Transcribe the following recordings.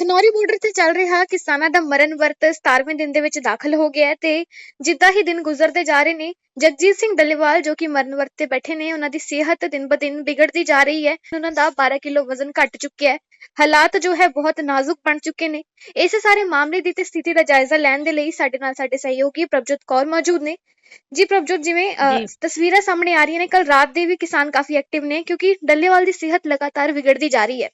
Khanauri border ਤੇ ਚੱਲ ਰਿਹਾ ਕਿਸਾਨਾਂ ਦਾ ਮਰਨ ਵਰਤ 17ਵੇਂ ਦਿਨ ਦੇ ਵਿੱਚ ਦਾਖਲ ਹੋ ਗਿਆ ਤੇ ਜਿੱਦਾਂ ਹੀ ਦਿਨ ਗੁਜ਼ਰਦੇ ਜਾ ਰਹੇ ਨੇ ਜਗਜੀਤ ਸਿੰਘ ਡੱਲੇਵਾਲ ਜੋ ਕਿ ਮਰਨ ਵਰਤ ਤੇ ਬੈਠੇ ਨੇ ਉਹਨਾਂ ਦੀ ਸਿਹਤ ਦਿਨ ਬ ਦਿਨ ਵਿਗੜਦੀ ਜਾ ਰਹੀ ਹੈ ਉਹਨਾਂ ਦਾ 12 ਕਿਲੋ ਵਜ਼ਨ ਘਟ ਚੁੱਕਿਆ ਹੈ। ਹਾਲਾਤ ਜੋ ਹੈ ਬਹੁਤ ਨਾਜ਼ੁਕ ਬਣ ਚੁੱਕੇ ਨੇ। ਇਸ ਸਾਰੇ ਮਾਮਲੇ ਦੀ ਤੇ ਸਥਿਤੀ ਦਾ ਜਾਇਜ਼ਾ ਲੈਣ ਦੇ ਲਈ ਸਾਡੇ ਨਾਲ ਸਾਡੇ ਸਹਿਯੋਗੀ ਪ੍ਰਭਜੋਤ ਕੌਰ ਮੌਜੂਦ ਨੇ। ਜੀ ਪ੍ਰਭਜੋਤ ਜਿਵੇਂ। ਤਸਵੀਰਾਂ ਸਾਹਮਣੇ ਆ ਰਹੀਆਂ ਨੇ ਕੱਲ ਰਾਤ ਦੇ ਵੀ ਕਿਸਾਨ ਕਾਫੀ ਐਕਟਿਵ ਨੇ ਕਿਉਂਕਿ ਡੱਲੇਵਾਲ ਦੀ ਸਿਹਤ ਲਗਾਤਾਰ ਵਿਗੜਦੀ ਜਾ ਰਹੀ ਹੈ।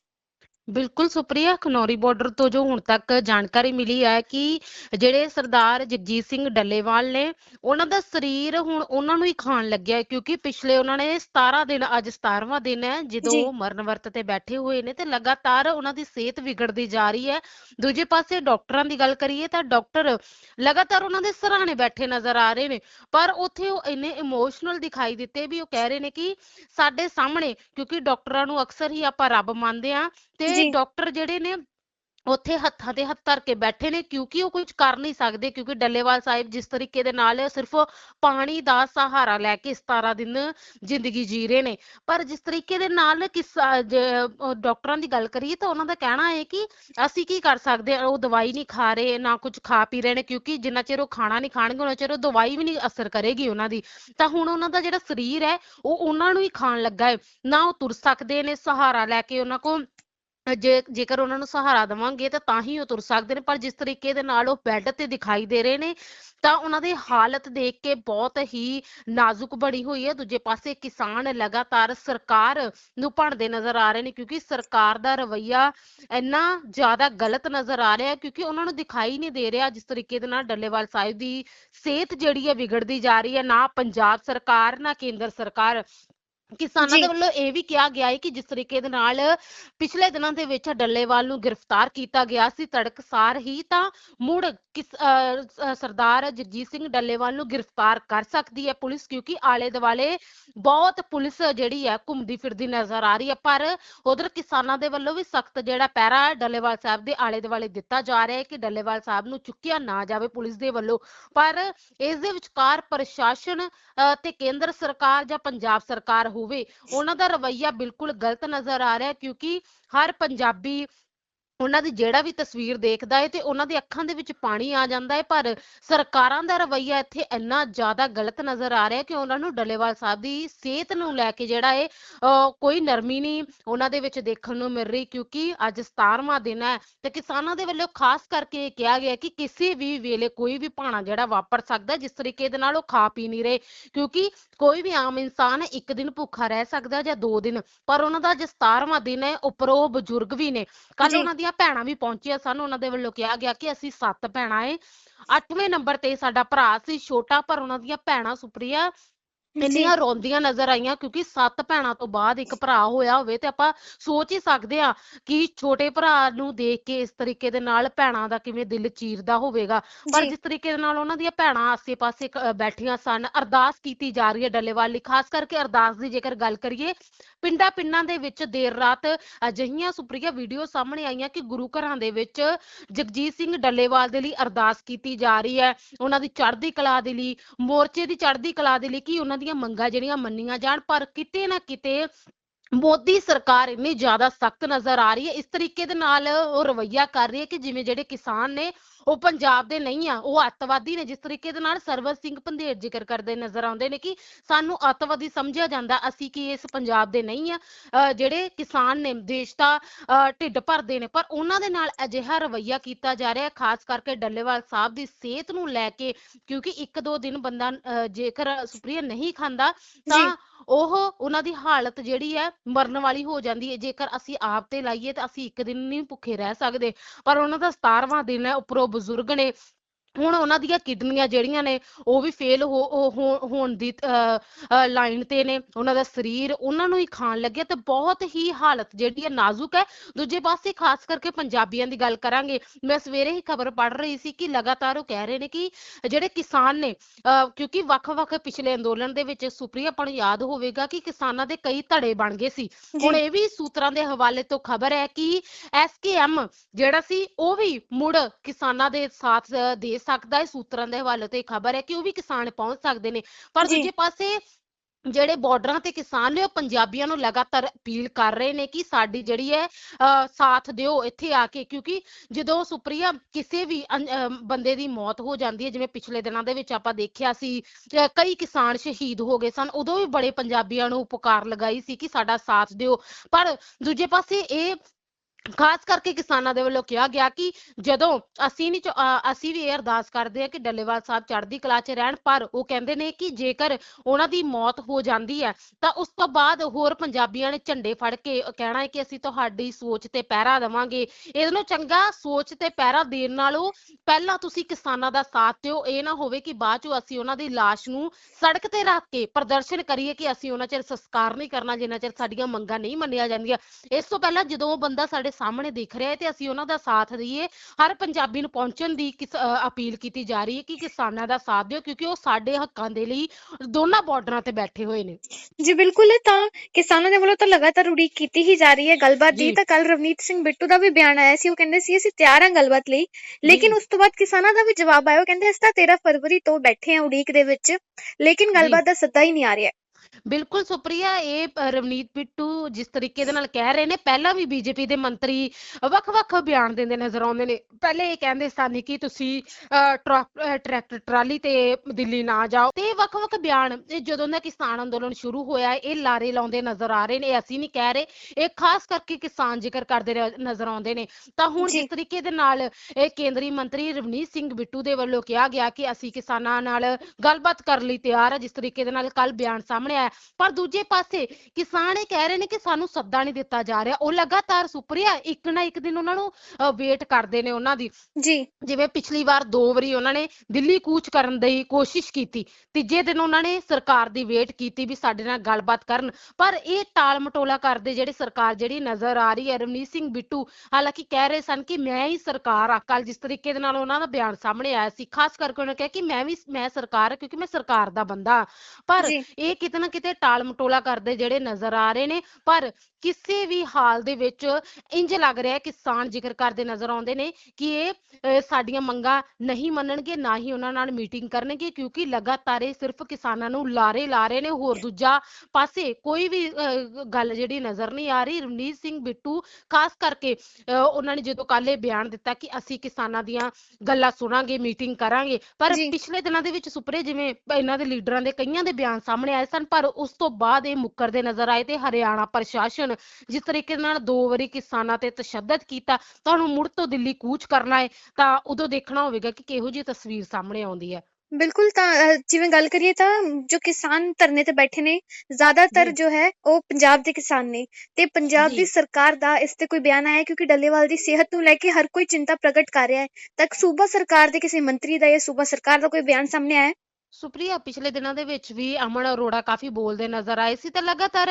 ਬਿਲਕੁਲ ਸੁਪਰੀਆ ਖਨੌਰੀ ਬਾਰਡਰ ਤੋਂ ਜੋ ਹੁਣ ਤੱਕ ਜਾਣਕਾਰੀ ਮਿਲੀ ਹੈ ਕਿ ਜਿਹੜੇ ਸਰਦਾਰ ਜਗਜੀਤ ਸਿੰਘ ਡੱਲੇਵਾਲ ਨੇ ਉਹਨਾਂ ਦਾ ਸਰੀਰ ਹੁਣ ਉਹਨਾਂ ਨੂੰ ਹੀ ਖਾਣ ਲੱਗਿਆ ਹੈ ਕਿਉਂਕਿ ਪਿਛਲੇ ਉਹਨਾਂ ਨੇ 17 ਦਿਨ ਅੱਜ 17ਵਾਂ ਦਿਨ ਹੈ ਜਦੋਂ ਜੀ। ਉਹ ਮਰਨ ਵਰਤ ਤੇ ਬੈਠੇ ਹੋਏ ਨੇ ਤੇ ਲਗਾਤਾਰ ਉਹਨਾਂ ਦੀ ਸਿਹਤ ਵਿਗੜਦੀ ਜਾ ਰਹੀ ਹੈ ਦੂਜੇ ਪਾਸੇ ਡਾਕਟਰਾਂ ਦੀ ਗੱਲ ਕਰੀਏ ਤਾਂ ਡਾਕਟਰ ਲਗਾਤਾਰ ਉਹਨਾਂ ਦੇ ਸਰਾਣੇ ਬੈਠੇ ਨਜ਼ਰ ਆ ਰਹੇ ਨੇ ਪਰ ਉੱਥੇ ਉਹ ਇੰਨੇ ਇਮੋਸ਼ਨਲ ਦਿਖਾਈ ਦਿੱਤੇ ਵੀ ਉਹ ਕਹਿ ਰਹੇ ਨੇ ਕਿ ਸਾਡੇ ਸਾਹਮਣੇ ਕਿਉਂਕਿ ਡਾਕਟਰਾਂ ਨੂੰ ਅਕਸਰ ਹੀ ਆਪਾਂ ਰੱਬ ਮੰਨਦੇ ਆ ਤੇ ਜੀ। ਡਾਕਟਰ ਜਿਹੜੇ ਨੇ ਉੱਥੇ ਹੱਥਾਂ ਤੇ ਹੱਥ ਧਰ ਕੇ ਬੈਠੇ ਨੇ ਕਿਉਂਕਿ ਉਹ ਕੁਝ ਕਰ ਨਹੀਂ ਸਕਦੇ ਕਿਉਂਕਿ ਡੱਲੇਵਾਲ ਸਾਹਿਬ ਜਿਸ ਤਰੀਕੇ ਦੇ ਨਾਲ ਸਿਰਫ ਪਾਣੀ ਦਾ ਸਹਾਰਾ ਲੈ ਕੇ 17 ਦਿਨ ਜ਼ਿੰਦਗੀ ਜੀ ਰਹੇ ਨੇ। ਪਰ ਜਿਸ ਤਰੀਕੇ ਦੇ ਨਾਲ ਕਿਸ ਜ- ਅਹ ਡਾਕਟਰਾਂ ਦੀ ਗੱਲ ਕਰੀਏ ਤਾਂ ਉਹਨਾਂ ਦਾ ਕਹਿਣਾ ਹੈ ਕਿ ਅਸੀਂ ਕੀ ਕਰ ਸਕਦੇ ਹਾਂ ਉਹ ਦਵਾਈ ਨਹੀਂ ਖਾ ਰਹੇ ਨਾ ਕੁਝ ਖਾ ਪੀ ਰਹੇ ਨੇ ਕਿਉਂਕਿ ਜਿੰਨਾ ਚਿਰ ਉਹ ਖਾਣਾ ਨਹੀਂ ਖਾਣਗੇ ਉਹਨਾਂ ਚਿਰ ਉਹ ਦਵਾਈ ਵੀ ਨਹੀਂ ਅਸਰ ਕਰੇਗੀ ਉਹਨਾਂ ਦੀ। ਤਾਂ ਹੁਣ ਉਹਨਾਂ ਦਾ ਜਿਹੜਾ ਸਰੀਰ ਹੈ ਉਹ ਉਹਨਾਂ ਨੂੰ ਹੀ ਖਾਣ ਲੱਗਾ ਹੈ। ਨਾ ਉਹ ਤੁਰ ਸਕਦੇ ਨੇ ਸਹਾਰਾ ਲੈ ਕੇ ਉਹਨਾਂ ਕੋਲ ਜੇ, ਜੇਕਰ ਉਹਨਾਂ ਨੂੰ ਸਹਾਰਾ ਦੇਵਾਂਗੇ ਤਾਂ ਤਾਂ ਹੀ ਉਹ ਤੁਰ ਸਕਦੇ ਨੇ, ਪਰ ਜਿਸ ਤਰੀਕੇ ਦੇ ਨਾਲ ਉਹ ਬੈੱਡ ਤੇ ਦਿਖਾਈ ਦੇ ਰਹੇ ਨੇ, ਤਾਂ ਉਹਨਾਂ ਦੀ ਹਾਲਤ ਦੇਖ ਕੇ ਬਹੁਤ ਹੀ ਨਾਜ਼ੁਕ ਬਣੀ ਹੋਈ ਹੈ। ਦੂਜੇ ਪਾਸੇ ਕਿਸਾਨ ਲਗਾਤਾਰ ਸਰਕਾਰ ਨੂੰ ਭੰਡਦੇ ਨਜ਼ਰ ਆ ਰਹੇ ਨੇ, ਕਿਉਂਕਿ ਸਰਕਾਰ ਦਾ ਰਵਈਆ ਇੰਨਾ ਜ਼ਿਆਦਾ ਗਲਤ ਨਜ਼ਰ ਆ ਰਿਹਾ ਕਿਉਂਕਿ ਉਹਨਾਂ ਨੂੰ ਦਿਖਾਈ ਨਹੀਂ ਦੇ ਰਿਹਾ ਜਿਸ ਤਰੀਕੇ ਦੇ ਨਾਲ ਡੱਲੇਵਾਲ ਸਾਹਿਬ ਦੀ ਸਿਹਤ ਜਿਹੜੀ ਹੈ ਵਿਗੜਦੀ ਜਾ ਰਹੀ ਹੈ। ਨਾ ਪੰਜਾਬ ਸਰਕਾਰ, ਨਾ ਕੇਂਦਰ ਸਰਕਾਰ ਕਿਸਾਨਾਂ। ਦੇ ਵੱਲੋਂ ਇਹ ਵੀ ਕਿਹਾ ਗਿਆ ਹੈ ਕਿ ਜਿਸ ਤਰੀਕੇ ਦੇ ਨਾਲ ਪਿਛਲੇ ਦਿਨਾਂ ਦੇ ਵਿੱਚ ਡੱਲੇਵਾਲ ਨੂੰ ਗ੍ਰਿਫਤਾਰ ਕੀਤਾ ਗਿਆ ਸੀ ਤੜਕਸਾਰ ਹੀ ਤਾਂ ਮੁੜ ਸਰਦਾਰ ਜਗਜੀਤ ਸਿੰਘ ਡੱਲੇਵਾਲ ਨੂੰ ਗ੍ਰਿਫਤਾਰ ਕਰ ਸਕਦੀ ਹੈ ਪੁਲਿਸ ਕਿਉਂਕਿ ਆਲੇ ਦੁਆਲੇ ਬਹੁਤ ਪੁਲਿਸ ਜਿਹੜੀ ਹੈ ਘੁੰਮਦੀ ਫਿਰਦੀ ਨਜ਼ਰ ਆ ਰਹੀ ਹੈ ਪਰ ਉਧਰ ਕਿਸਾਨਾਂ ਦੇ ਵੱਲੋਂ ਵੀ ਸਖਤ ਜਿਹੜਾ ਪਹਿਰਾ ਹੈ ਡੱਲੇਵਾਲ ਸਾਹਿਬ ਦੇ ਆਲੇ ਦੁਆਲੇ ਦਿੱਤਾ ਜਾ ਰਿਹਾ ਹੈ ਕਿ ਡੱਲੇਵਾਲ ਸਾਹਿਬ ਨੂੰ ਚੁੱਕਿਆ ਨਾ ਜਾਵੇ ਪੁਲਿਸ ਦੇ ਵੱਲੋਂ ਪਰ ਇਸ ਦੇ ਵਿਚਕਾਰ ਪ੍ਰਸ਼ਾਸਨ ਤੇ ਕੇਂਦਰ ਸਰਕਾਰ ਜਾਂ ਪੰਜਾਬ ਸਰਕਾਰ ਹੋਵੇ। ਉਹਨਾਂ ਦਾ ਰਵੱਈਆ ਬਿਲਕੁਲ ਗਲਤ ਨਜ਼ਰ ਆ ਰਿਹਾ ਕਿਉਂਕਿ ਹਰ ਪੰਜਾਬੀ ਉਹਨਾਂ ਦੀ ਜਿਹੜਾ ਵੀ ਤਸਵੀਰ ਦੇਖਦਾ ਹੈ ਤੇ ਉਹਨਾਂ ਦੀ ਅੱਖਾਂ ਦੇ ਵਿੱਚ ਪਾਣੀ ਆ ਜਾਂਦਾ ਹੈ ਪਰ ਸਰਕਾਰਾਂ ਦਾ ਰਵੱਈਆ ਇੱਥੇ ਇੰਨਾ ਜ਼ਿਆਦਾ ਗਲਤ ਨਜ਼ਰ ਆ ਰਿਹਾ ਕਿ ਉਹਨਾਂ ਨੂੰ ਡੱਲੇਵਾਲ ਸਾਹਿਬ ਦੀ ਸਿਹਤ ਨੂੰ ਲੈ ਕੇ ਜਿਹੜਾ ਹੈ ਕੋਈ ਨਰਮੀ ਨਹੀਂ ਉਹਨਾਂ ਦੇ ਵਿੱਚ ਦੇਖਣ ਨੂੰ ਮਿਲ ਰਹੀ ਕਿਉਂਕਿ ਅੱਜ 17ਵਾਂ ਦਿਨ ਹੈ ਤੇ ਕਿਸਾਨਾਂ ਦੇ ਵੱਲੋਂ ਖਾਸ ਕਰਕੇ ਇਹ ਕਿਹਾ ਗਿਆ ਕਿ ਕਿਸੇ ਵੀ ਵੇਲੇ ਕੋਈ ਵੀ ਭਾਣਾ ਜਿਹੜਾ ਵਾਪਰ ਸਕਦਾ ਜਿਸ ਤਰੀਕੇ ਦੇ ਨਾਲ ਉਹ ਖਾ ਪੀ ਨਹੀਂ ਰਹੇ ਕਿਉਂਕਿ ਕੋਈ ਵੀ ਆਮ ਇਨਸਾਨ ਇੱਕ ਦਿਨ ਭੁੱਖਾ ਰਹਿ ਸਕਦਾ ਜਾਂ ਦੋ ਦਿਨ ਪਰ ਉਹਨਾਂ ਦਾ ਅੱਜ 17ਵਾਂ ਦਿਨ ਹੈ ਉੱਪਰੋਂ ਬਜ਼ੁਰਗ ਵੀ ਨੇ ਕੱਲ। ਉਹਨਾਂ ਦੀਆਂ ਭੈਣਾਂ ਵੀ ਪਹੁੰਚੀਆਂ ਸਨ, ਉਹਨਾਂ ਦੇ ਵੱਲੋਂ ਕਿਹਾ ਗਿਆ ਕਿ ਅਸੀਂ ਸੱਤ ਭੈਣਾਂ ਏ। 8ਵੇਂ ਨੰਬਰ ਤੇ ਸਾਡਾ ਭਰਾ ਸੀ ਛੋਟਾ, ਪਰ ਉਹਨਾਂ ਦੀਆਂ ਭੈਣਾਂ ਸੁਪਰੀਆ ਇੰਨੀਆਂ ਰੋਂਦੀਆਂ ਨਜ਼ਰ ਆਈਆਂ ਕਿਉਂਕਿ ਸੱਤ ਭੈਣਾਂ ਤੋਂ ਬਾਅਦ ਇੱਕ ਭਰਾ ਹੋਇਆ ਹੋਵੇ ਤੇ ਆਪਾਂ ਸੋਚ ਹੀ ਸਕਦੇ ਆ ਕਿ ਛੋਟੇ ਭਰਾ ਨੂੰ ਦੇਖ ਕੇ ਇਸ ਤਰੀਕੇ ਦੇ ਨਾਲ ਭੈਣਾਂ ਦਾ ਕਿਵੇਂ ਦਿਲ ਚੀਰਦਾ ਹੋਵੇਗਾ ਪਰ। ਜਿਸ ਤਰੀਕੇ ਦੇ ਨਾਲ ਉਹਨਾਂ ਦੀਆਂ ਭੈਣਾਂ ਆਸੇ-ਪਾਸੇ ਬੈਠੀਆਂ ਸਨ ਅਰਦਾਸ ਕੀਤੀ ਜਾ ਰਹੀ ਹੈ ਡੱਲੇਵਾਲ ਲਈ ਖਾਸ ਕਰਕੇ ਅਰਦਾਸ ਦੀ ਜੇਕਰ ਗੱਲ ਕਰੀਏ ਪਿੰਡਾਂ ਪਿੰਡਾਂ ਦੇ ਵਿੱਚ ਦੇਰ ਰਾਤ ਅਜਿਹੀਆਂ ਸੁਪਰੀਆ ਵੀਡੀਓ ਸਾਹਮਣੇ ਆਈਆਂ ਕਿ ਗੁਰੂ ਘਰਾਂ ਦੇ ਵਿੱਚ ਜਗਜੀਤ ਸਿੰਘ ਡੱਲੇਵਾਲ ਦੇ ਲਈ ਅਰਦਾਸ ਕੀਤੀ ਜਾ ਰਹੀ ਹੈ ਉਹਨਾਂ ਦੀ ਚੜ੍ਹਦੀ ਕਲਾ ਦੇ ਲਈ ਮੋਰਚੇ ਦੀ ਚੜ੍ਹਦੀ ਕਲਾ ਦੇ ਲਈ ਕਿ ਉਹਨਾਂ ਦੀਆਂ ਮੰਗਾਂ ਜਿਹੜੀਆਂ ਮੰਨੀਆਂ ਜਾਣ, ਪਰ ਕਿਤੇ ਨਾ ਕਿਤੇ ਮੋਦੀ ਸਰਕਾਰ ਇੰਨੀ ਜ਼ਿਆਦਾ ਸਖਤ ਨਜ਼ਰ ਆ ਰਹੀ ਹੈ, ਇਸ ਤਰੀਕੇ ਦੇ ਨਾਲ ਉਹ ਰਵੱਈਆ ਕਰ ਰਹੀ ਹੈ ਕਿ ਜਿਵੇਂ ਜਿਹੜੇ ਕਿਸਾਨ ਨੇ ਉਹ ਪੰਜਾਬ ਦੇ ਨਹੀਂ ਆ ਉਹ ਅੱਤਵਾਦੀ ਨੇ ਜਿਸ ਤਰੀਕੇ ਦੇ ਨਾਲ ਸਰਵਰ ਸਿੰਘ ਪੰਧੇਰ ਜ਼ਿਕਰ ਕਰਦੇ ਨਜ਼ਰ ਆਉਂਦੇ ਨੇ ਕਿ ਸਾਨੂੰ ਅੱਤਵਾਦੀ ਸਮਝਿਆ ਜਾਂਦਾ ਅਸੀਂ ਕਿ ਇਸ ਪੰਜਾਬ ਦੇ ਨਹੀਂ ਆ? ਜਿਹੜੇ ਕਿਸਾਨ ਨੇ ਦੇਸ਼ ਦਾ ਢਿੱਡ ਭਰਦੇ ਨੇ ਪਰ ਉਹਨਾਂ ਦੇ ਨਾਲ ਅਜਿਹਾ ਰਵੱਈਆ ਕੀਤਾ ਜਾ ਰਿਹਾ ਖਾਸ ਕਰਕੇ ਡੱਲੇਵਾਲ ਸਾਹਿਬ ਦੀ ਸਿਹਤ ਨੂੰ ਲੈ ਕੇ ਕਿਉਂਕਿ ਇੱਕ ਦੋ ਦਿਨ ਬੰਦਾ ਜੇਕਰ ਸੁਪਰੀਆ ਨਹੀਂ ਖਾਂਦਾ ਤਾਂ ਉਹ ਉਹਨਾਂ ਦੀ ਹਾਲਤ ਜਿਹੜੀ ਹੈ ਮਰਨ ਵਾਲੀ ਹੋ ਜਾਂਦੀ ਹੈ। ਜੇਕਰ ਅਸੀਂ ਆਪ ਤੇ ਲਾਈਏ ਤਾਂ ਅਸੀਂ ਇੱਕ ਦਿਨ ਨਹੀਂ ਭੁੱਖੇ ਰਹਿ ਸਕਦੇ। ਪਰ ਉਹਨਾਂ ਦਾ 17ਵਾਂ ਦਿਨ ਹੈ ਉੱਪਰੋਂ ਬਜ਼ੁਰਗ ਨੇ ਹੁਣ ਉਹਨਾਂ ਦੀਆਂ ਕਿਡਨੀਆਂ ਜਿਹੜੀਆਂ ਨੇ ਉਹ ਵੀ ਫੇਲ ਹੋਣ ਦੀ ਲਾਈਨ ਤੇ ਨੇ ਉਹਨਾਂ ਦਾ ਸਰੀਰ ਉਹਨਾਂ ਨੂੰ ਹੀ ਖਾਣ ਲੱਗਿਆ ਤੇ ਬਹੁਤ ਹੀ ਹਾਲਤ ਜਿਹੜੀ ਹੈ ਨਾਜ਼ੁਕ ਹੈ। ਦੂਜੇ ਪਾਸੇ ਖਾਸ ਕਰਕੇ ਪੰਜਾਬੀਆਂ ਦੀ ਗੱਲ ਕਰਾਂਗੇ ਮੈਂ ਸਵੇਰੇ ਹੀ ਖਬਰ ਪੜ੍ਹ ਰਹੀ ਸੀ ਕਿ ਲਗਾਤਾਰ ਉਹ ਕਹਿ ਰਹੇ ਨੇ ਕਿ ਜਿਹੜੇ ਕਿਸਾਨ ਨੇ ਕਿਉਂਕਿ ਵੱਖ-ਵੱਖ ਪਿਛਲੇ ਅੰਦੋਲਨ ਦੇ ਵਿੱਚ ਸੁਪਰੀਆ ਨੂੰ ਯਾਦ ਹੋਵੇਗਾ ਕਿ ਕਿਸਾਨਾਂ ਦੇ ਕਈ ਧੜੇ ਬਣ ਗਏ ਸੀ। ਹੁਣ ਇਹ ਵੀ ਸੂਤਰਾਂ ਦੇ ਹਵਾਲੇ ਤੋਂ ਖਬਰ ਹੈ ਕਿ ਐਸਕੇਐਮ ਜਿਹੜਾ ਸੀ ਉਹ ਵੀ ਮੁੜ ਕਿਸਾਨਾਂ ਦੇ ਸਾਥ ਦੇ ਸਕਦਾ ਹੈ ਸੂਤਰਾਂ ਦੇ ਹਵਾਲੇ ਤੋਂ ਇਹ ਖਬਰ ਹੈ ਕਿ ਉਹ ਵੀ ਕਿਸਾਨ ਪਹੁੰਚ ਸਕਦੇ ਨੇ। ਪਰ। ਦੂਜੇ ਪਾਸੇ ਜਿਹੜੇ ਬਾਰਡਰਾਂ ਤੇ ਕਿਸਾਨ ਨੇ ਉਹ ਪੰਜਾਬੀਆਂ ਨੂੰ ਲਗਾਤਾਰ ਅਪੀਲ ਕਰ ਰਹੇ ਨੇ ਕਿ ਸਾਡੀ ਜਿਹੜੀ ਹੈ ਸਾਥ ਦਿਓ ਇੱਥੇ ਆ ਕੇ। ਕਿਉਂਕਿ ਜਦੋਂ ਸੁਪਰੀਆ ਕਿਸੇ ਵੀ ਬੰਦੇ ਦੀ ਮੌਤ ਹੋ ਜਾਂਦੀ ਹੈ ਜਿਵੇਂ ਪਿਛਲੇ ਦਿਨਾਂ ਦੇ ਵਿੱਚ ਆਪਾਂ ਦੇਖਿਆ ਸੀ ਕਈ ਕਿਸਾਨ ਸ਼ਹੀਦ ਹੋ ਗਏ ਸਨ। ਉਦੋਂ ਵੀ ਬੜੇ ਪੰਜਾਬੀਆਂ ਨੂੰ ਪੁਕਾਰ ਲਗਾਈ ਸੀ ਕਿ ਸਾਡਾ ਸਾਥ ਦਿਓ। ਪਰ ਦੂਜੇ ਪਾਸੇ ਇਹ ਖਾਸ ਕਰਕੇ ਕਿਸਾਨਾਂ ਦੇ ਵੱਲੋਂ ਕਿਹਾ ਗਿਆ ਕਿ ਜਦੋਂ ਅਸੀਂ ਨਹੀਂ ਅਸੀਂ ਵੀ ਇਹ ਅਰਦਾਸ ਕਰਦੇ ਆ ਕਿ ਡੱਲੇਵਾਲ ਸਾਹਿਬ ਚੜ੍ਹਦੀ ਕਲਾ 'ਚ ਰਹਿਣ, ਪਰ ਉਹ ਕਹਿੰਦੇ ਨੇ ਕਿ ਜੇਕਰ ਉਹਨਾਂ ਦੀ ਮੌਤ ਹੋ ਜਾਂਦੀ ਹੈ, ਤਾਂ ਉਸ ਤੋਂ ਬਾਅਦ ਹੋਰ ਪੰਜਾਬੀਆਂ ਨੇ ਝੰਡੇ ਫੜ ਕੇ ਕਹਿਣਾ ਹੈ ਕਿ ਅਸੀਂ ਤੁਹਾਡੀ ਸੋਚ ਤੇ ਪਹਿਰਾ ਦੇਵਾਂਗੇ। ਇਹਦੇ ਨਾਲੋਂ ਚੰਗਾ ਸੋਚ ਤੇ ਪਹਿਰਾ ਦੇਣ ਨਾਲੋਂ ਪਹਿਲਾਂ ਤੁਸੀਂ ਕਿਸਾਨਾਂ ਦਾ ਸਾਥ ਦਿਓ। ਇਹ ਨਾ ਹੋਵੇ ਕਿ ਬਾਅਦ ਚੋਂ ਅਸੀਂ ਉਹਨਾਂ ਦੀ ਲਾਸ਼ ਨੂੰ ਸੜਕ ਤੇ ਰੱਖ ਕੇ ਪ੍ਰਦਰਸ਼ਨ ਕਰੀਏ ਕਿ ਅਸੀਂ ਉਹਨਾਂ ਚਿਰ ਸੰਸਕਾਰ ਨਹੀਂ ਕਰਨਾ, ਜਿੰਨਾ ਚਿਰ ਸਾਡੀਆਂ ਮੰਗਾਂ ਨਹੀਂ ਮੰਨੀਆਂ ਜਾਂਦੀਆਂ। ਇਸ ਤੋਂ ਪਹਿਲਾਂ ਜਦੋਂ ਉਹ ਬੰਦਾ ਸਾਡੇ ਸਾਹਮਣੇ ਦਿਖ ਰਿਹਾ ਹੈ ਤੇ ਅਸੀਂ ਉਹਨਾਂ ਦਾ ਸਾਥ ਦਈਏ। ਹਰ ਪੰਜਾਬੀ ਨੂੰ ਪਹੁੰਚਣ ਦੀ ਅਪੀਲ ਕੀਤੀ ਜਾ ਰਹੀ ਹੈ ਕਿ ਕਿਸਾਨਾਂ ਦਾ ਸਾਥ ਦਿਓ ਕਿਉਂਕਿ ਉਹ ਸਾਡੇ ਹੱਕਾਂ ਦੇ ਲਈ ਦੋਨਾਂ ਬਾਰਡਰਾਂ ਤੇ ਬੈਠੇ ਹੋਏ ਨੇ। ਜੀ ਬਿਲਕੁਲ ਤਾਂ ਕਿਸਾਨਾਂ ਦੇ ਵੱਲੋਂ ਤਾਂ ਲਗਾਤਾਰ ਉਡੀਕ ਕੀਤੀ ਹੀ ਜਾ ਰਹੀ ਹੈ। ਗੱਲਬਾਤ ਦੀ। ਤਾਂ ਕੱਲ ਰਵਨੀਤ ਸਿੰਘ ਬਿੱਟੂ ਦਾ ਵੀ ਬਿਆਨ ਆਇਆ ਸੀ। ਉਹ ਕਹਿੰਦੇ ਸੀ ਅਸੀਂ ਤਿਆਰ ਹਾਂ ਗੱਲਬਾਤ ਲਈ। ਲੇਕਿਨ। ਉਸ ਤੋਂ ਬਾਅਦ ਕਿਸਾਨਾਂ ਦਾ ਵੀ ਜਵਾਬ ਆਇਆ। ਉਹ ਕਹਿੰਦੇ ਅਸੀਂ ਤਾਂ 13 ਫਰਵਰੀ ਤੋਂ ਬੈਠੇ ਹਾਂ ਉਡੀਕ ਦੇ ਵਿੱਚ। ਲੇਕਿਨ ਗੱਲਬਾਤ ਦਾ ਸੱਦਾ ਹੀ ਨਹੀਂ ਆ ਰਿਹਾ। ਬਿਲਕੁਲ ਸੁਪਰੀਆ ਇਹ ਰਵਨੀਤ ਬਿੱਟੂ ਜਿਸ ਤਰੀਕੇ ਦੇ ਨਾਲ ਕਹਿ ਰਹੇ ਨੇ ਪਹਿਲਾਂ ਵੀ ਬੀਜੇਪੀ ਦੇ ਮੰਤਰੀ ਵੱਖ-ਵੱਖ ਬਿਆਨ ਦਿੰਦੇ ਨਜ਼ਰ ਆਉਂਦੇ ਨੇ। ਪਹਿਲੇ ਇਹ ਕਹਿੰਦੇ ਸਨ ਕਿ ਤੁਸੀਂ ਟਰੈਕਟਰ ਟਰਾਲੀ ਤੇ ਦਿੱਲੀ ਨਾ ਜਾਓ। ਤੇ ਵੱਖ-ਵੱਖ ਬਿਆਨ ਜਦੋਂ ਦਾ ਕਿਸਾਨ ਅੰਦੋਲਨ ਸ਼ੁਰੂ ਹੋਇਆ ਹੈ, ਇਹ ਲਾਰੇ ਲਾਉਂਦੇ ਨਜ਼ਰ ਆ ਰਹੇ ਨੇ। ਇਹ ਅਸੀਂ ਨਹੀਂ ਕਹਿ ਰਹੇ ਇਹ ਖਾਸ ਕਰਕੇ ਕਿਸਾਨ ਜ਼ਿਕਰ ਕਰਦੇ ਨਜ਼ਰ ਆਉਂਦੇ ਨੇ। ਤਾਂ ਹੁਣ। ਜਿਸ ਤਰੀਕੇ ਦੇ ਨਾਲ ਇਹ ਕੇਂਦਰੀ ਮੰਤਰੀ ਰਵਨੀਤ ਸਿੰਘ ਬਿੱਟੂ ਦੇ ਵੱਲੋਂ ਕਿਹਾ ਗਿਆ ਕਿ ਅਸੀਂ ਕਿਸਾਨਾਂ ਨਾਲ ਗੱਲਬਾਤ ਕਰਨ ਲਈ ਤਿਆਰ ਆ ਜਿਸ ਤਰੀਕੇ ਦੇ ਨਾਲ ਕੱਲ ਬਿਆਨ ਸਾਹਮਣੇ ਆਇਆ। ਪਰ ਦੂਜੇ ਪਾਸੇ ਕਿਸਾਨ ਇਹ ਕਹਿ ਰਹੇ ਨੇ ਕਿ ਸਾਨੂੰ ਸੱਦਾ ਨਹੀਂ ਦਿੱਤਾ ਜਾ ਰਿਹਾ। ਉਹ ਲਗਾਤਾਰ ਸੁਪਰੀਆ ਇੱਕ ਨਾ ਇੱਕ ਦਿਨ ਉਹਨਾਂ ਨੂੰ ਵੇਟ ਕਰਦੇ ਨੇ ਉਹਨਾਂ ਦੀ। ਜੀ। ਜਿਵੇਂ ਪਿਛਲੀ ਵਾਰ ਦੋ ਵਾਰੀ ਉਹਨਾਂ ਨੇ ਦਿੱਲੀ ਕੂਚ ਕਰਨ ਦੀ ਕੋਸ਼ਿਸ਼ ਕੀਤੀ। ਤੀਜੇ ਦਿਨ ਉਹਨਾਂ ਨੇ ਸਰਕਾਰ ਦੀ ਵੇਟ ਕੀਤੀ ਵੀ ਸਾਡੇ ਨਾਲ ਗੱਲਬਾਤ ਕਰਨ। ਪਰ ਇਹ ਟਾਲ ਮਟੋਲਾ ਕਰਦੇ ਜਿਹੜੇ ਸਰਕਾਰ ਜਿਹੜੀ ਨਜ਼ਰ ਆ ਰਹੀ ਹੈ ਰਵਨੀਤ ਸਿੰਘ ਬਿੱਟੂ ਹਾਲਾਂਕਿ ਕਹਿ ਰਹੇ ਸਨ ਕਿ ਮੈਂ ਹੀ ਸਰਕਾਰ ਆ। ਕੱਲ ਜਿਸ ਤਰੀਕੇ ਦੇ ਨਾਲ ਉਹਨਾਂ ਦਾ ਬਿਆਨ ਸਾਹਮਣੇ ਆਇਆ ਸੀ ਖਾਸ ਕਰਕੇ ਉਹਨਾਂ ਕਿਹਾ ਕਿ ਮੈਂ ਵੀ ਮੈਂ ਸਰਕਾਰ ਆ ਕਿਉਂਕਿ ਮੈਂ ਸਰਕਾਰ ਦਾ ਬੰਦਾ। ਪਰ। ਇਹ ਕਿਤੇ ਨਾ ਕਿਤੇ ਟਾਲ ਮਟੋਲਾ ਕਰਦੇ ਜਿਹੜੇ ਨਜ਼ਰ ਆ ਰਹੇ ਨੇ ਪਰ ਕਿਸੇ ਵੀ ਹਾਲ ਦੇ ਵਿੱਚ ਇੰਜ ਲੱਗ ਰਿਹਾ ਹੈ ਕਿਸਾਨ ਜ਼ਿਕਰ ਕਰਦੇ ਨਜ਼ਰ ਆਉਂਦੇ ਨੇ ਕਿ ਇਹ ਸਾਡੀਆਂ ਮੰਗਾਂ ਨਹੀਂ ਮੰਨਣਗੇ ਨਾ ਹੀ ਉਹਨਾਂ ਨਾਲ ਮੀਟਿੰਗ ਕਰਨਗੇ ਕਿਉਂਕਿ ਲਗਾਤਾਰ ਇਹ ਸਿਰਫ ਕਿਸਾਨਾਂ ਨੂੰ ਲਾਰੇ ਲਾ ਰਹੇ ਨੇ ਹੋਰ ਦੂਜਾ ਪਾਸੇ ਕੋਈ ਵੀ ਗੱਲ ਜਿਹੜੀ ਨਜ਼ਰ ਨਹੀਂ ਆ ਰਹੀ ਰਵਨੀਤ ਸਿੰਘ ਬਿੱਟੂ ਖਾਸ ਕਰਕੇ ਉਹਨਾਂ ਨੇ ਜਦੋਂ ਕੱਲ੍ਹ ਇਹ ਬਿਆਨ ਦਿੱਤਾ ਕਿ ਅਸੀਂ ਕਿਸਾਨਾਂ ਦੀਆਂ ਗੱਲਾਂ ਸੁਣਾਂਗੇ ਮੀਟਿੰਗ ਕਰਾਂਗੇ ਪਰ। ਪਿਛਲੇ ਦਿਨਾਂ ਦੇ ਵਿੱਚ ਸੁਪਰੇ ਜਿਵੇਂ ਇਹਨਾਂ ਦੇ ਲੀਡਰਾਂ ਦੇ ਕਈਆਂ ਦੇ ਬਿਆਨ ਸਾਹਮਣੇ ਆਏ ਸਨ ਪਰ ਉਸ ਤੋਂ ਬਾਅਦ ਇਹ ਮੁੱਕਰਦੇ ਨਜ਼ਰ ਆਏ ਤੇ ਹਰਿਆਣਾ ਪ੍ਰਸ਼ਾਸਨ ਜਿਸ ਤਰੀਕੇ ਨਾਲ ਦੋ ਵਾਰੀ ਕਿਸਾਨਾਂ ਤੇ ਤਸ਼ੱਦਦ ਕੀਤਾ ਤੁਹਾਨੂੰ ਮੁੜ ਤੋਂ ਦਿੱਲੀ ਕੂਚ ਕਰਨਾ ਹੈ ਤਾਂ ਉਦੋਂ ਦੇਖਣਾ ਹੋਵੇਗਾ ਕਿ ਕਿਹੋ ਜਿਹੀ ਤਸਵੀਰ ਸਾਹਮਣੇ ਆਉਂਦੀ ਹੈ ਬਿਲਕੁਲ ਤਾਂ ਜਿਵੇਂ ਗੱਲ ਕਰੀਏ ਤਾਂ ਜੋ ਕਿਸਾਨ ਧਰਨੇ ਤੇ ਬੈਠੇ ਨੇ ਜ਼ਿਆਦਾਤਰ ਜੀ। ਹੈ ਉਹ ਪੰਜਾਬ ਦੇ ਕਿਸਾਨ ਨੇ ਤੇ ਪੰਜਾਬ। ਦੀ ਸਰਕਾਰ ਦਾ ਇਸ ਤੇ ਕੋਈ ਬਿਆਨ ਆਇਆ? ਕਿਉਂਕਿ ਡੱਲੇਵਾਲ ਦੀ ਸਿਹਤ ਨੂੰ ਲੈ ਕੇ ਹਰ ਕੋਈ ਚਿੰਤਾ ਪ੍ਰਗਟ ਕਰ ਰਿਹਾ ਹੈ ਤੱਕ ਸੂਬਾ ਸਰਕਾਰ ਦੇ ਕਿਸੇ ਮੰਤਰੀ ਦਾ ਜਾਂ ਸੂਬਾ ਸਰਕਾਰ ਦਾ ਕੋਈ ਬਿਆਨ ਸਾਹਮਣੇ ਆਇਆ? ਸੁਪਰੀਆ ਪਿਛਲੇ ਦਿਨਾਂ ਦੇ ਵਿੱਚ ਵੀ ਅਮਨ ਅਰੋੜਾ ਕਾਫੀ ਬੋਲਦੇ ਨਜ਼ਰ ਆਏ ਸੀ ਤੇ ਲਗਾਤਾਰ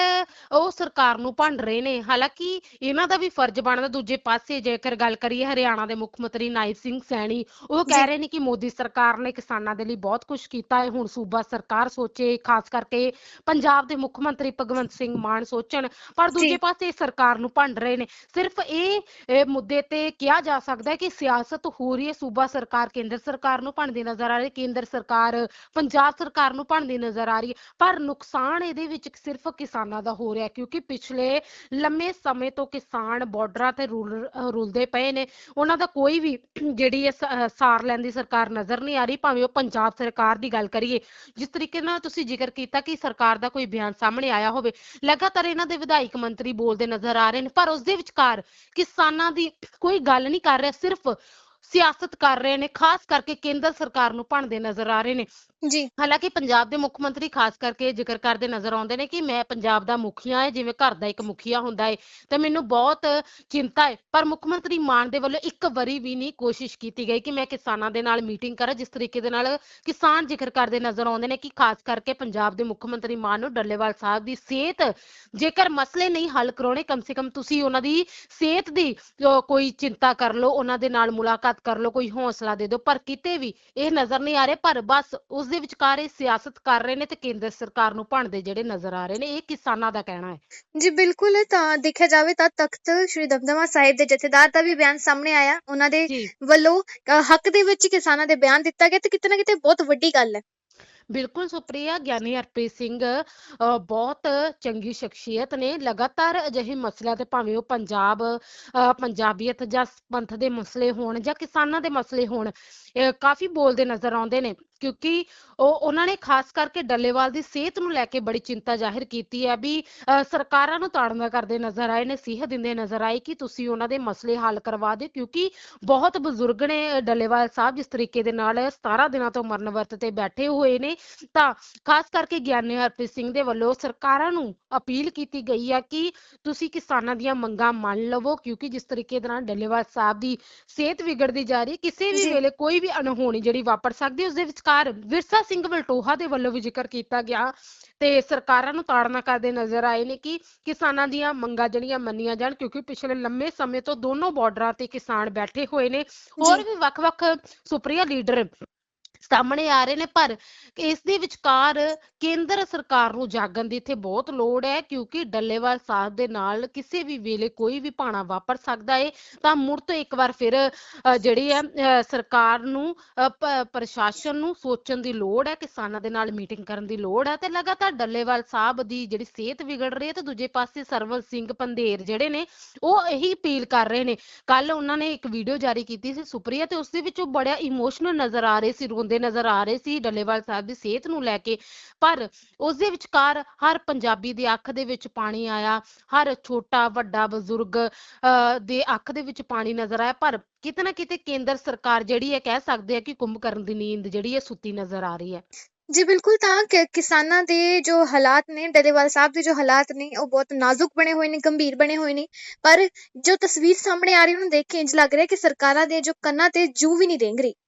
ਉਹ ਸਰਕਾਰ ਨੂੰ ਭੰਡ ਰਹੇ ਨੇ। ਹਾਲਾਂਕਿ ਇਹਨਾਂ ਦਾ ਵੀ ਫਰਜ਼ ਬਣਦਾ ਦੂਜੇ ਪਾਸੇ ਜੇਕਰ ਗੱਲ ਕਰੀਏ ਹਰਿਆਣਾ ਦੇ ਮੁੱਖ ਮੰਤਰੀ ਨਾਇਬ ਸਿੰਘ ਸੈਣੀ ਉਹ। ਕਹਿ ਰਹੇ ਨੇ ਕਿ ਮੋਦੀ ਸਰਕਾਰ ਨੇ ਕਿਸਾਨਾਂ ਦੇ ਲਈ ਬਹੁਤ ਕੁਝ ਕੀਤਾ ਹੈ। ਹੁਣ ਸੂਬਾ ਸਰਕਾਰ ਸੋਚੇ ਖਾਸ ਕਰਕੇ ਪੰਜਾਬ ਦੇ ਮੁੱਖ ਮੰਤਰੀ ਭਗਵੰਤ ਸਿੰਘ ਮਾਨ ਸੋਚਣ ਪਰ। ਦੂਜੇ ਪਾਸੇ ਸਰਕਾਰ ਨੂੰ ਭੰਡ ਰਹੇ ਨੇ। ਸਿਰਫ ਇਹ ਮੁੱਦੇ ਤੇ ਕਿਹਾ ਜਾ ਸਕਦਾ ਹੈ ਕਿ ਸਿਆਸਤ ਹੋ ਰਹੀ ਹੈ। ਸੂਬਾ ਸਰਕਾਰ ਕੇਂਦਰ ਸਰਕਾਰ ਨੂੰ ਭੰਡਦੀ ਨਜ਼ਰ ਆ ਰਹੀ ਕੇਂਦਰ ਸਰਕਾਰ ਪੰਜਾਬ ਸਰਕਾਰ ਨੂੰ ਭੰਡਦੀ ਨਜ਼ਰ ਆ ਰਹੀ ਹੈ, ਪਰ ਨੁਕਸਾਨ ਇਹਦੇ ਵਿੱਚ ਸਿਰਫ ਕਿਸਾਨਾਂ ਦਾ ਹੋ ਰਿਹਾ, ਕਿਉਂਕਿ ਪਿਛਲੇ ਲੰਮੇ ਸਮੇਂ ਤੋਂ ਕਿਸਾਨ ਬਾਰਡਰਾਂ ਤੇ ਰੁਲਦੇ ਪਏ ਨੇ, ਉਹਨਾਂ ਦਾ ਕੋਈ ਵੀ ਜਿਹੜੀ ਸਾਰ ਲੈਂਦੀ ਸਰਕਾਰ ਨਜ਼ਰ ਨਹੀਂ ਆ ਰਹੀ, ਭਾਵੇਂ ਉਹ ਪੰਜਾਬ ਸਰਕਾਰ ਦੀ ਗੱਲ ਕਰੀਏ। ਜਿਸ ਤਰੀਕੇ ਨਾਲ ਤੁਸੀਂ ਜ਼ਿਕਰ ਕੀਤਾ ਕਿ ਸਰਕਾਰ ਦਾ ਕੋਈ ਬਿਆਨ ਸਾਹਮਣੇ ਆਇਆ ਹੋਵੇ, ਲਗਾਤਾਰ ਇਹਨਾਂ ਦੇ ਵਿਧਾਇਕ ਮੰਤਰੀ ਬੋਲਦੇ ਨਜ਼ਰ ਆ ਰਹੇ ਨੇ, ਪਰ ਉਸ ਦੇ ਵਿਚਕਾਰ ਕਿਸਾਨਾਂ ਦੀ ਕੋਈ ਗੱਲ ਨਹੀਂ ਕਰ ਰਿਹਾ, ਸਿਰਫ ਸਿਆਸਤ ਕਰ ਰਹੇ ਨੇ, ਖਾਸ ਕਰਕੇ ਕੇਂਦਰ ਸਰਕਾਰ ਨੂੰ ਭੰਡਦੇ ਨਜ਼ਰ ਆ ਰਹੇ ਨੇ। ਜੀ। ਹਾਲਾਂਕਿ ਪੰਜਾਬ ਦੇ ਮੁੱਖ ਮੰਤਰੀ ਖਾਸ ਕਰਕੇ ਜ਼ਿਕਰ ਕਰਦੇ ਨਜ਼ਰ ਆਉਂਦੇ ਨੇ ਕਿ ਮੈਂ ਪੰਜਾਬ ਦਾ ਮੁਖੀਆ ਹੈ, ਜਿਵੇਂ ਘਰ ਦਾ ਇੱਕ ਮੁਖੀਆ ਹੁੰਦਾ ਹੈ ਤੇ ਮੈਨੂੰ ਬਹੁਤ ਚਿੰਤਾ ਹੈ ਪਰ ਮੁੱਖ ਮੰਤਰੀ ਮਾਨ ਦੇ ਵੱਲੋਂ ਇੱਕ ਵਾਰੀ ਵੀ ਨਹੀਂ ਕੋਸ਼ਿਸ਼ ਕੀਤੀ ਗਈ ਕਿ ਮੈਂ ਕਿਸਾਨਾਂ ਦੇ ਨਾਲ ਮੀਟਿੰਗ ਕਰਾਂ, ਜਿਸ ਤਰੀਕੇ ਦੇ ਨਾਲ ਕਿਸਾਨ ਜ਼ਿਕਰ ਕਰਦੇ ਨਜ਼ਰ ਆਉਂਦੇ ਨੇ ਕਿ ਖਾਸ ਕਰਕੇ ਪੰਜਾਬ ਦੇ ਮੁੱਖ ਮੰਤਰੀ ਮਾਨ ਨੂੰ ਡੱਲੇਵਾਲ ਸਾਹਿਬ ਦੀ ਸਿਹਤ, ਜੇਕਰ ਮਸਲੇ ਨਹੀਂ ਹੱਲ ਕਰਾਉਣੇ, ਕਮ ਸੇ ਕਮ ਤੁਸੀਂ ਉਹਨਾਂ ਦੀ ਸਿਹਤ ਦੀ ਕੋਈ ਚਿੰਤਾ ਕਰ ਲਓ, ਉਹਨਾਂ ਦੇ ਨਾਲ ਮੁਲਾਕਾਤ ਕਰ ਲਓ, ਕੋਈ ਹੌਸਲਾ ਦੇ ਦਿਓ, ਪਰ ਕਿਤੇ ਵੀ ਇਹ ਨਜ਼ਰ ਨਹੀਂ ਆ ਰਿਹਾ, ਪਰ ਬਸ ਉਸ ਦੇ ਵਿਚਕਾਰ ਇਹ ਸਿਆਸਤ ਕਰ ਰਹੇ ਨੇ ਤੇ ਕੇਂਦਰ ਸਰਕਾਰ ਨੂੰ ਭੰਡਦੇ ਜਿਹੜੇ ਨਜ਼ਰ ਆ ਰਹੇ ਨੇ ਇਹ ਕਿਸਾਨਾਂ ਦਾ ਕਹਿਣਾ ਹੈ। ਜੀ ਬਿਲਕੁਲ ਤਾਂ ਦੇਖਿਆ ਜਾਵੇ ਤਾਂ ਤਖਤ ਸ੍ਰੀ ਦਮਦਮਾ ਸਾਹਿਬ ਦੇ ਜਥੇਦਾਰ ਦਾ ਵੀ ਬਿਆਨ ਸਾਹਮਣੇ ਆਇਆ। ਉਹਨਾਂ ਦੇ ਵੱਲੋਂ ਹੱਕ ਦੇ ਵਿੱਚ ਕਿਸਾਨਾਂ ਦੇ ਬਿਆਨ ਦਿੱਤਾ ਗਿਆ ਤੇ ਕਿਤੇ ਨਾ ਕਿਤੇ ਬਹੁਤ ਵੱਡੀ ਗੱਲ ਹੈ। ਬਿਲਕੁਲ ਸੁਪ੍ਰਿਆ ਗਿਆਨੀ ਹਰਪ੍ਰੀਤ ਸਿੰਘ ਬਹੁਤ ਚੰਗੀ ਸ਼ਖਸੀਅਤ ਨੇ। ਲਗਾਤਾਰ ਅਜਿਹੇ ਮਸਲਿਆਂ ਤੇ ਭਾਵੇਂ ਉਹ ਪੰਜਾਬ ਪੰਜਾਬੀਅਤ ਜਾਂ ਪੰਥ ਦੇ ਮਸਲੇ ਹੋਣ ਜਾਂ ਕਿਸਾਨਾਂ ਦੇ ਮਸਲੇ ਹੋਣ ਕਾਫੀ ਬੋਲਦੇ ਨਜ਼ਰ ਆਉਂਦੇ ਨੇ। ਕਿਉਂਕਿ ਉਹ ਉਹਨਾਂ ਨੇ ਖਾਸ ਕਰਕੇ ਡੱਲੇਵਾਲ ਦੀ ਸਿਹਤ ਨੂੰ ਲੈ ਕੇ ਬੜੀ ਚਿੰਤਾ ਜ਼ਾਹਿਰ ਕੀਤੀ ਹੈ ਵੀ ਸਰਕਾਰਾਂ ਨੂੰ ਤਾੜਨਾ ਕਰਦੇ ਨਜ਼ਰ ਆਏ ਨੇ ਸਿਹਤ ਦਿੰਦੇ ਨਜ਼ਰ ਆਏ ਕਿ ਤੁਸੀਂ ਉਹਨਾਂ ਦੇ ਮਸਲੇ ਹੱਲ ਕਰਵਾ ਦਿਓ ਕਿਉਂਕਿ ਬਹੁਤ ਬਜ਼ੁਰਗ ਨੇ ਡੱਲੇਵਾਲ ਸਾਹਿਬ ਜਿਸ ਤਰੀਕੇ ਦੇ ਨਾਲ 17 ਦਿਨਾਂ ਤੋਂ ਮਰਨ ਵਰਤ ਤੇ ਬੈਠੇ ਹੋਏ ਨੇ ਤਾਂ ਖਾਸ ਕਰਕੇ ਗਿਆਨੀ ਹਰਪ੍ਰੀਤ ਸਿੰਘ ਦੇ ਵੱਲੋਂ ਸਰਕਾਰਾਂ ਨੂੰ ਅਪੀਲ ਕੀਤੀ ਗਈ ਹੈ ਕਿ ਤੁਸੀਂ ਕਿਸਾਨਾਂ ਦੀਆਂ ਮੰਗਾਂ ਮੰਨ ਲਵੋ ਕਿਉਂਕਿ ਜਿਸ ਤਰੀਕੇ ਦੇ ਨਾਲ ਡੱਲੇਵਾਲ ਸਾਹਿਬ ਦੀ ਸਿਹਤ ਵਿਗੜਦੀ ਜਾ ਰਹੀ ਹੈ ਕਿਸੇ ਵੀ। ਵੇਲੇ ਕੋਈ ਵੀ ਅਣਹੋਣੀ ਜਿਹੜੀ ਵਾਪਰ ਸਕਦੀ ਉਸ ਦੇ ਵਿਚਕਾਰ ਵਿਰਸਾ ਸਿੰਘ ਵਲਟੋਹਾ ਦੇ ਵੱਲੋਂ ਵੀ ਜ਼ਿਕਰ ਕੀਤਾ ਗਿਆ ਤੇ ਸਰਕਾਰਾਂ ਨੂੰ ਤਾੜਨਾ ਕਰਦੇ ਨਜ਼ਰ ਆਏ ਨੇ ਕਿ ਕਿਸਾਨਾਂ ਦੀਆਂ ਮੰਗਾਂ ਜਿਹੜੀਆਂ ਮੰਨੀਆਂ ਜਾਣ ਕਿਉਂਕਿ ਪਿਛਲੇ ਲੰਮੇ ਸਮੇਂ ਤੋਂ ਦੋਨੋਂ ਬਾਰਡਰਾਂ ਤੇ ਕਿਸਾਨ ਬੈਠੇ ਹੋਏ ਨੇ। ਹੋਰ ਵੀ ਵੱਖ-ਵੱਖ ਸੁਪਰੀਆ ਲੀਡਰ ਸਾਹਮਣੇ ਆ ਰਹੇ ਨੇ, ਪਰ ਇਸ ਦੇ ਵਿਚਕਾਰ ਕੇਂਦਰ ਸਰਕਾਰ ਨੂੰ ਜਾਗਣ ਦੀ ਇੱਥੇ ਬਹੁਤ ਲੋੜ ਹੈ, ਕਿਉਂਕਿ ਡੱਲੇਵਾਲ ਸਾਹਿਬ ਦੇ ਨਾਲ ਕਿਸੇ ਵੀ ਵੇਲੇ ਕੋਈ ਵੀ ਭਾਣਾ ਵਾਪਰ ਸਕਦਾ ਹੈ ਤਾਂ ਮੁੜ ਤੋਂ ਇੱਕ ਵਾਰ ਫਿਰ ਜਿਹੜੀ ਹੈ ਸਰਕਾਰ ਨੂੰ ਪ੍ਰਸ਼ਾਸਨ ਨੂੰ ਸੋਚਣ ਦੀ ਲੋੜ ਹੈ, ਕਿਸਾਨਾਂ ਦੇ ਨਾਲ ਮੀਟਿੰਗ ਕਰਨ ਦੀ ਲੋੜ ਹੈ, ਤੇ ਲਗਾਤਾਰ ਡੱਲੇਵਾਲ ਸਾਹਿਬ ਦੀ ਜਿਹੜੀ ਸਿਹਤ ਵਿਗੜ ਰਹੀ ਹੈ, ਤੇ ਦੂਜੇ ਪਾਸੇ ਸਰਵਲ ਸਿੰਘ ਪੰਧੇਰ ਜਿਹੜੇ ਨੇ, ਉਹ ਇਹੀ ਅਪੀਲ ਕਰ ਰਹੇ ਨੇ। ਕੱਲ ਉਹਨਾਂ ਨੇ ਇੱਕ ਵੀਡੀਓ ਜਾਰੀ ਕੀਤੀ ਸੀ ਸੁਪਰੀਆ, ਤੇ ਉਸ ਦੇ ਵਿੱਚ ਉਹ ਬੜਾ ਇਮੋਸ਼ਨਲ ਨਜ਼ਰ ਆ ਰਹੇ ਸੀ ਰੋਂਦੇ ਨਜ਼ਰ ਆ ਰਹੇ ਸੀ, ਡੱਲੇਵਾਲ ਸਾਹਿਬ ਦੀ ਸਿਹਤ ਨੂੰ ਲੈ ਕੇ। ਪਰ ਉਸ ਦੇ ਵਿਚਕਾਰ ਹਰ ਪੰਜਾਬੀ ਦੀ ਅੱਖ ਦੇ ਵਿੱਚ ਪਾਣੀ ਆਇਆ, ਹਰ ਛੋਟਾ, ਵੱਡਾ, ਬਜ਼ੁਰਗ ਦੇ ਅੱਖ ਦੇ ਵਿੱਚ ਪਾਣੀ ਨਜ਼ਰ ਆਇਆ। ਪਰ ਕਿਤੇ ਨਾ ਕਿਤੇ ਕੇਂਦਰ ਸਰਕਾਰ ਜਿਹੜੀ ਹੈ, ਕਹਿ ਸਕਦੇ ਆ ਕਿ ਕੁੰਭਕਰਨ ਦੀ ਨੀਂਦ ਜਿਹੜੀ ਹੈ, ਸੁੱਤੀ ਨਜ਼ਰ ਆ ਰਹੀ ਹੈ। ਜੀ, ਬਿਲਕੁਲ ਤਾਂ ਕਿਸਾਨਾਂ ਦੇ ਜੋ ਹਾਲਾਤ ਨੇ, ਡੱਲੇਵਾਲ ਸਾਹਿਬ ਦੇ ਜੋ ਹਾਲਾਤ ਨੇ, ਉਹ ਬਹੁਤ ਨਾਜ਼ੁਕ ਬਣੇ ਹੋਏ ਨੇ, ਗੰਭੀਰ ਬਣੇ ਹੋਏ ਨੇ। ਪਰ ਜੋ ਤਸਵੀਰ ਸਾਹਮਣੇ ਆ ਰਹੀ ਉਹਨੂੰ ਦੇਖ ਕੇ ਇੰਜ ਲੱਗ ਰਿਹਾ ਕਿ ਸਰਕਾਰਾਂ ਦੇ ਜੋ ਕੰਨਾਂ ਤੇ ਜੂ ਵੀ ਨਹੀਂ ਰੇਂਗ ਰਹੀ।